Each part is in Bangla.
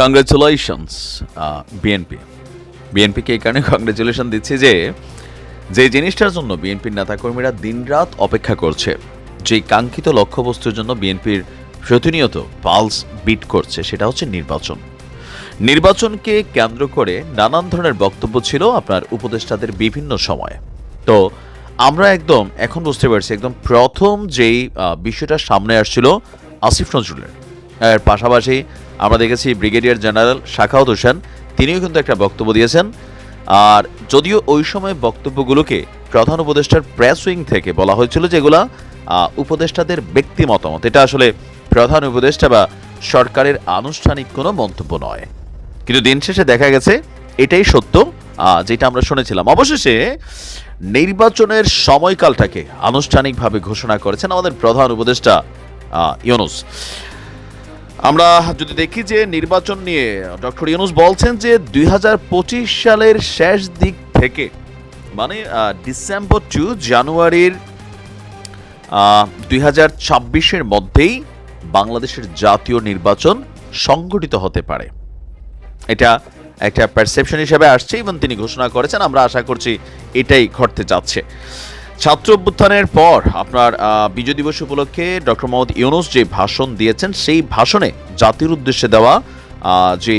কংগ্রেচুলেশনস বিএনপি বিএনপিকে এই কারণে কংগ্রেচুলেশন দিচ্ছি যে যে জিনিসটার জন্য বিএনপির নেতাকর্মীরা দিনরাত অপেক্ষা করছে, যে কাঙ্ক্ষিত লক্ষ্যবস্তুর জন্য বিএনপির প্রতিনিয়ত পালস বিট করছে, সেটা হচ্ছে নির্বাচন। নির্বাচনকে কেন্দ্র করে নানান ধরনের বক্তব্য ছিল আপনার উপদেষ্টাদের বিভিন্ন সময়ে। তো আমরা একদম, এখন বুঝতে পারছি, একদম প্রথম যেই বিষয়টা সামনে আসছিল, আসিফ নজরুলের। এর পাশাপাশি আমরা দেখেছি ব্রিগেডিয়ার জেনারেল শাখাউত হোসেন, তিনিও কিন্তু একটা বক্তব্য দিয়েছেন। আর যদিও ওই সময় বক্তব্যগুলোকে প্রধান উপদেষ্টার প্রেস উইং থেকে বলা হয়েছিল যেগুলা উপদেষ্টাদের ব্যক্তি মতামত, এটা আসলে প্রধান উপদেষ্টা বা সরকারের আনুষ্ঠানিক কোনো মন্তব্য নয়। কিন্তু দিন শেষে দেখা গেছে, এটাই সত্য যেটা আমরা শুনেছিলাম। অবশেষে নির্বাচনের সময়কালটাকে আনুষ্ঠানিকভাবে ঘোষণা করেছেন আমাদের প্রধান উপদেষ্টা ইউনুস। আমরা যদি দেখি যে নির্বাচন নিয়ে ডক্টর ইউনুস বলছেন যে দুই হাজার পঁচিশ সালের শেষ দিক থেকে মানে ডিসেম্বর টু জানুয়ারির দুই হাজার ছাব্বিশের মধ্যেই বাংলাদেশের জাতীয় নির্বাচন সংগঠিত হতে পারে। এটা একটা পারসেপশন হিসেবে আসছে এবং তিনি ঘোষণা করেছেন। আমরা আশা করছি এটাই ঘটতে যাচ্ছে। ছাত্র অভ্যুত্থানের পর আপনার বিজয় দিবস উপলক্ষে ডক্টর মোহাম্মদ ইউনুস যে ভাষণ দিয়েছেন, সেই ভাষণে জাতির উদ্দেশ্যে দেওয়া যে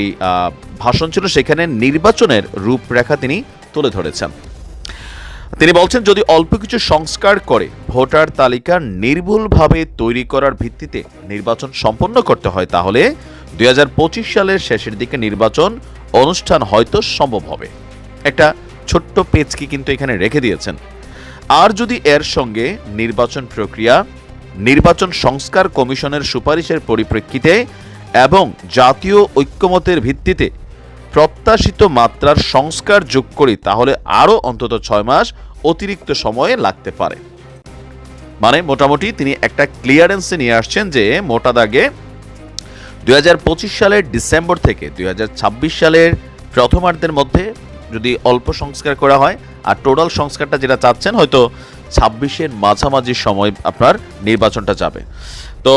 ভাষণ ছিল, সেখানে নির্বাচনের রূপরেখা তিনি তুলে ধরেছেন। তিনি বলছেন, যদি অল্প কিছু সংস্কার করে ভোটার তালিকা নির্ভুলভাবে তৈরি করার ভিত্তিতে নির্বাচন সম্পন্ন করতে হয়, তাহলে দু হাজার পঁচিশ সালের শেষের দিকে নির্বাচন অনুষ্ঠান হয়তো সম্ভব হবে। একটা ছোট্ট পেজকে কিন্তু এখানে রেখে দিয়েছেন। আর যদি এর সঙ্গে নির্বাচন প্রক্রিয়া, নির্বাচন সংস্কার কমিশনের সুপারিশের পরিপ্রেক্ষিতে এবং জাতীয় ঐক্যমতের ভিত্তিতে প্রত্যাশিত মাত্রার সংস্কার যোগ করি, তাহলে আরও অন্তত ছয় মাস অতিরিক্ত সময়ে লাগতে পারে। মানে মোটামুটি তিনি একটা ক্লিয়ারেন্সে নিয়ে আসছেন যে মোটা দাগে দুই হাজার পঁচিশ সালের ডিসেম্বর থেকে দুই হাজার ছাব্বিশ সালের প্রথমার্ধের মধ্যে যদি অল্প সংস্কার করা হয় আর টোটাল সংস্কারটা যেটা চাচ্ছেন, হয়তো ছাব্বিশের মাঝামাঝি সময় আপনার নির্বাচনটা যাবে। তো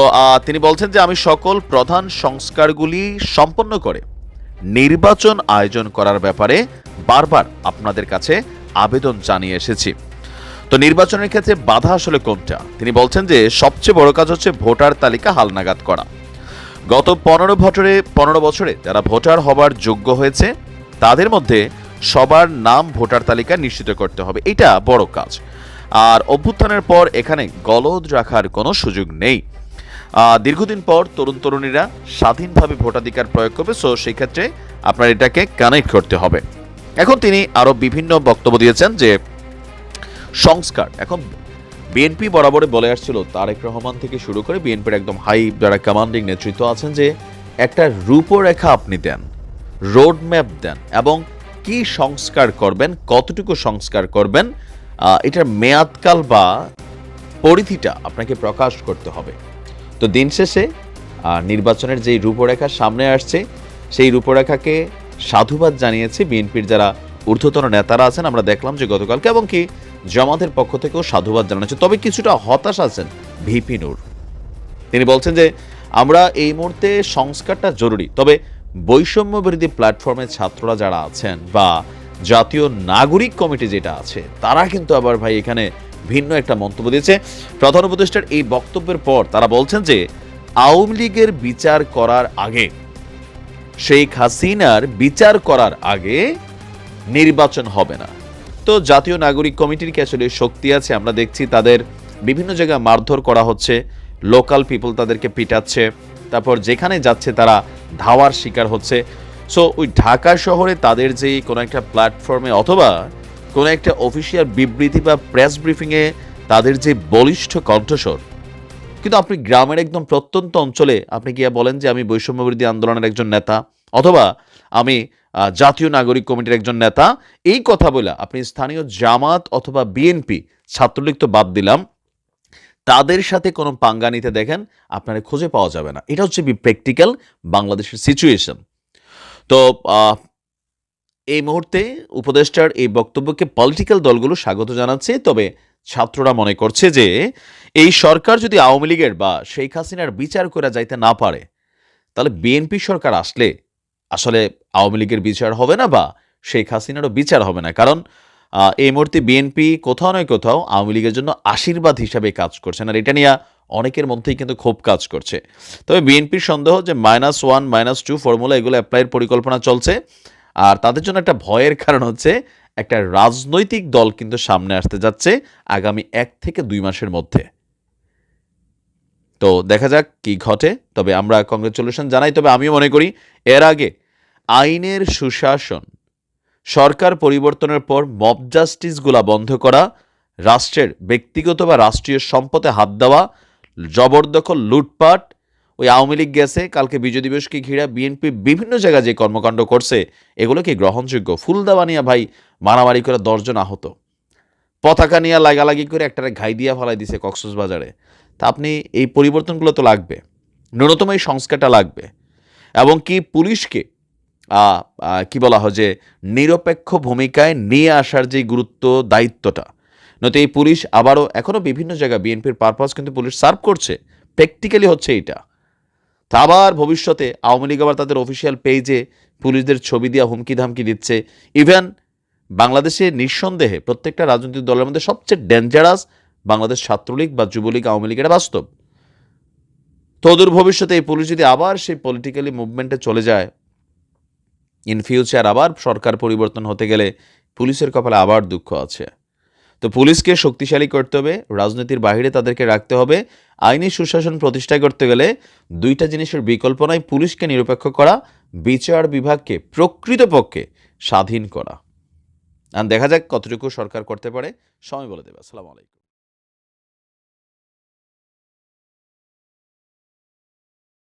তিনি বলছেন যে আমি সকল প্রধান সংস্কারগুলি সম্পন্ন করে নির্বাচন আয়োজন করার ব্যাপারে বারবার আপনাদের কাছে আবেদন জানিয়ে এসেছি। তো নির্বাচনের ক্ষেত্রে বাধা আসলে কোনটা? তিনি বলছেন যে সবচেয়ে বড় কাজ হচ্ছে ভোটার তালিকা হালনাগাদ করা। গত পনেরো বছরে পনেরো বছরে যারা ভোটার হবার যোগ্য হয়েছে, তাদের মধ্যে সবার নাম ভোটার তালিকা নিশ্চিত করতে হবে। এটা বড় কাজ। আর অভ্যুত্থানের পর এখানে গলদ রাখার কোনো সুযোগ নেই। দীর্ঘদিন পর তরুণ তরুণীরা স্বাধীনভাবে ভোটাধিকার প্রয়োগ করবে, সো সেই ক্ষেত্রে আপনার এটাকে কানেক্ট করতে হবে। এখন তিনি আরও বিভিন্ন বক্তব্য দিয়েছেন যে সংস্কার। এখন বিএনপি বরাবরে বলে আসছিল, তারেক রহমান থেকে শুরু করে বিএনপির একদম হাই, যারা কমান্ডিং নেতৃত্ব আছেন যে একটা রূপরেখা আপনি দেন রোড ম্যাপ দেন এবং কি সংস্কার করবেন, কতটুকু সংস্কার করবেন এটার মেয়াদকাল বা পরিধিটা আপনাকে প্রকাশ করতে হবে। তো দিন শেষে নির্বাচনের যেই রূপরেখা সামনে আসছে, সেই রূপরেখাকে সাধুবাদ জানিয়েছে বিএনপির যারা ঊর্ধ্বতন নেতারা আছেন, আমরা দেখলাম যে গতকালকে এবং কি জামাতের পক্ষ থেকেও সাধুবাদ জানাচ্ছে তবে কিছুটা হতাশ আছেন ভিপি নূর। তিনি বলছেন যে, আমরা এই মুহূর্তে সংস্কারটা জরুরি, তবে বৈষম্য বিরোধী প্ল্যাটফর্মের ছাত্ররা যারা আছেন বা জাতীয় নাগরিক কমিটি যেটা আছে, তারা কিন্তু আবার ভাই এখানে ভিন্ন একটা মন্তব্য দিয়েছে। প্রধান উপদেষ্টার এই বক্তব্যের পর তারা বলছেন যে, আওয়ামী লীগের বিচার করার আগে, শেখ হাসিনার বিচার করার আগে নির্বাচন হবে না। তো জাতীয় নাগরিক কমিটির কি আসলে শক্তি আছে? আমরা দেখছি তাদের বিভিন্ন জায়গায় মারধর করা হচ্ছে লোকাল পিপল তাদেরকে পিটাচ্ছে। তারপর যেখানে যাচ্ছে তারা ধাওয়ার শিকার হচ্ছে। সো ওই ঢাকা শহরে তাদের যে কোনো একটা প্ল্যাটফর্মে অথবা কোনো একটা অফিসিয়াল বিবৃতি বা প্রেস ব্রিফিংয়ে তাদের যে বলিষ্ঠ কণ্ঠস্বর, কিন্তু আপনি গ্রামের একদম প্রত্যন্ত অঞ্চলে আপনি গিয়ে বলেন যে আমি বৈষম্য বিরোধী আন্দোলনের একজন নেতা অথবা আমি জাতীয় নাগরিক কমিটির একজন নেতা, এই কথা বলে আপনি স্থানীয় জামাত অথবা বিএনপি ছাত্রলীগ তো বাদ দিলাম তাদের সাথে কোনো পাঙ্গা নিতে দেখেন, আপনারা খুঁজে পাওয়া যাবে না। এটা হচ্ছে প্র্যাকটিক্যাল বাংলাদেশের সিচুয়েশন। তো এই মুহূর্তে উপদেষ্টার এই বক্তব্যকে পলিটিক্যাল দলগুলো স্বাগত জানাচ্ছে, তবে ছাত্ররা মনে করছে যে এই সরকার যদি আওয়ামী লীগের বা শেখ হাসিনার বিচার করে যাইতে না পারে, তাহলে বিএনপি সরকার আসলে আসলে আওয়ামী লীগের বিচার হবে না বা শেখ হাসিনারও বিচার হবে না। কারণ এই মুহূর্তে বিএনপি কোথাও নয় কোথাও আওয়ামী লীগের জন্য আশীর্বাদ হিসাবে কাজ করছে। আর এটা নিয়ে অনেকের মধ্যেই কিন্তু খুব কাজ করছে। তবে বিএনপির সন্দেহ যে minus one minus two formula এগুলো অ্যাপ্লাইয়ের পরিকল্পনা চলছে। আর তাদের জন্য একটা ভয়ের কারণ হচ্ছে, একটা রাজনৈতিক দল কিন্তু সামনে আসতে যাচ্ছে আগামী এক থেকে দুই মাসের মধ্যে। তো দেখা যাক কি ঘটে, তবে আমরা কংগ্রেচুলেশন জানাই। তবে আমিও মনে করি, এর আগে আইনের সুশাসন সরকার পরিবর্তনের পর মব জাস্টিসগুলা বন্ধ করা, রাষ্ট্রের ব্যক্তিগত বা রাষ্ট্রীয় সম্পদে হাত দেওয়া, জবরদখল, লুটপাট, ওই আওয়ামী লীগ গেছে, কালকে বিজয় দিবসকে ঘিরা বিএনপি বিভিন্ন জায়গায় যে কর্মকাণ্ড করছে, এগুলো কি গ্রহণযোগ্য? ফুল ফুলদাবা নিয়ে ভাই মারামারি করে দশজন আহত। পতাকা নিয়ে লাগালাগি করে একটারে ঘাই দিয়া ফেলাই দিছে কক্সবাজারে। তা আপনি এই পরিবর্তনগুলো তো লাগবে। ন্যূনতম এই সংস্কারটা লাগবে। এবং কি পুলিশকে কি বলা হয় যে নিরপেক্ষ ভূমিকায় নিয়ে আসার যে গুরুত্ব, দায়িত্বটা। নয়তো এই পুলিশ আবারও এখনও বিভিন্ন জায়গায় বিএনপির পারপাস কিন্তু পুলিশ সার্ভ করছে। প্র্যাকটিক্যালি হচ্ছে এইটা। তা আবার ভবিষ্যতে আওয়ামী লীগ আবার তাদের অফিসিয়াল পেজে পুলিশদের ছবি দিয়ে হুমকি ধামকি দিচ্ছে। ইভেন বাংলাদেশে নিঃসন্দেহে প্রত্যেকটা রাজনৈতিক দলের মধ্যে সবচেয়ে ডেঞ্জারাস বাংলাদেশ ছাত্রলীগ বা যুবলীগ আওয়ামী লীগ এটা বাস্তব। তদূর ভবিষ্যতে এই পুলিশ যদি আবার সেই পলিটিক্যালি মুভমেন্টে চলে যায় ইন ফিউচার আবার সরকার পরিবর্তন হতে গেলে পুলিশের কপালে আবার দুঃখ আছে। তো পুলিশকে শক্তিশালী করতে হবে, রাজনীতির বাইরে তাদেরকে রাখতে হবে, আইনি সুশাসন প্রতিষ্ঠা করতে গেলে দুইটা জিনিসের বিকল্প নয় পুলিশকে নিরপেক্ষ করা, বিচার বিভাগকে প্রকৃতপক্ষে স্বাধীন করা। আর দেখা যাক কতটুকু সরকার করতে পারে, সময় বলে দেবে। আসসালামু আলাইকুম।